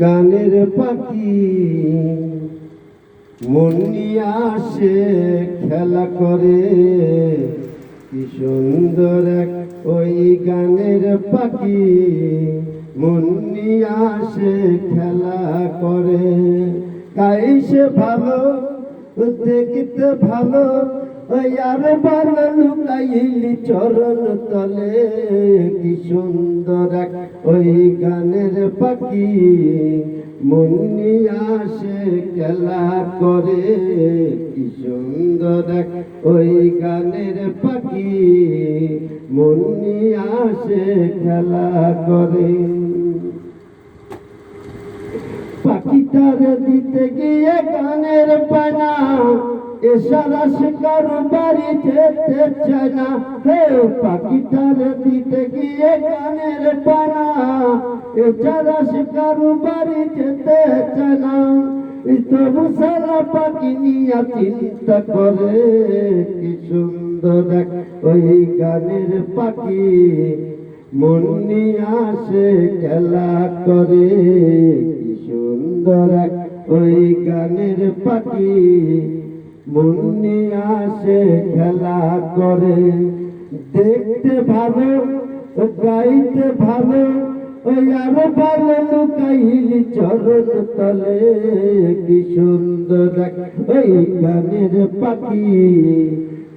গানের পাখি মন আসে খেলা করে। কি সুন্দর ওই গানের পাখি মন আসে খেলা করে। গাই সে ভালো, দেখতে ভালো আর ভালো লুকাইলি চরণ তলে, কি সুন্দর ওই গানের পাখি। মন নিয়ে আসে খেলা করে, কি সুন্দর ওই গানের পাখি। মন নিয়ে আসে খেলা করে। পাখিটার দিতে গিয়ে গানের পানা এসারা শিকার বাড়ি যেতে চায় না। হে পাখিটার দিতে গিয়ে গানের পানা। এসারা শিকার বাড়ি যেতে চায় না। তবু সারা পাখি নিয়ে চিন্তা করে, কি সুন্দর ওই গানের পাখি। মন আসে, খেলা করে, কি সুন্দর ওই গানের পাখি। মন আসে খেলা করে। দেখতে ভালো, গাইতে ভালো, ওই আরও ভালো লুকাইলি চরণ তলে। কি সুন্দর ওই গানের পাখি।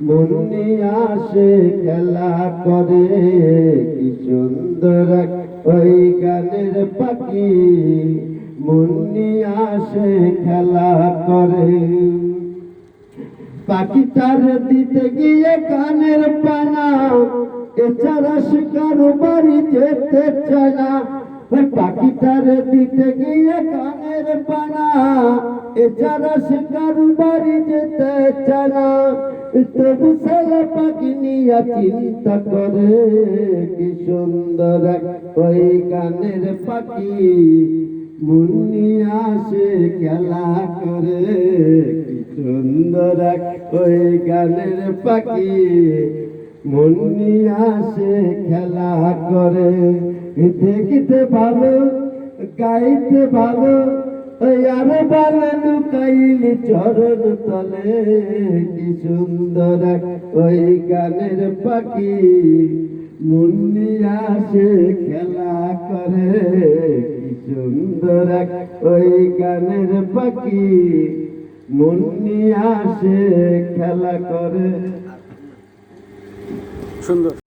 মন আসে খেলা করে, কি সুন্দর ওই গানের পাখি। মন আসে খেলা করে। পাখি তার দিতে গিয়ে কানের পানা। এছাড়া শিকার বাড়ি যেতে চায় না। পাখিটার দিতে গিয়ে কানের পানা। এছাড়া শিকার বাড়ি যেতে চায় না। তবু সালা পাখি নিয়ে চিন্তা করে কি সুন্দর ওই কানের পাখি। মুন্নি আসে খেলা করে। সুন্দর ওই গানের পাখি। মুন্নি আসে খেলা করে। দেখতে ভালো, গাইতে ভালো আরও ভালো লুকাইলি চরণ তলে। কি সুন্দর ওই গানের পাখি। মুন্নি আসে খেলা করে। কি সুন্দর ওই গানের পাখি। মুন্নি আসে খেলা করে। সুন্দর।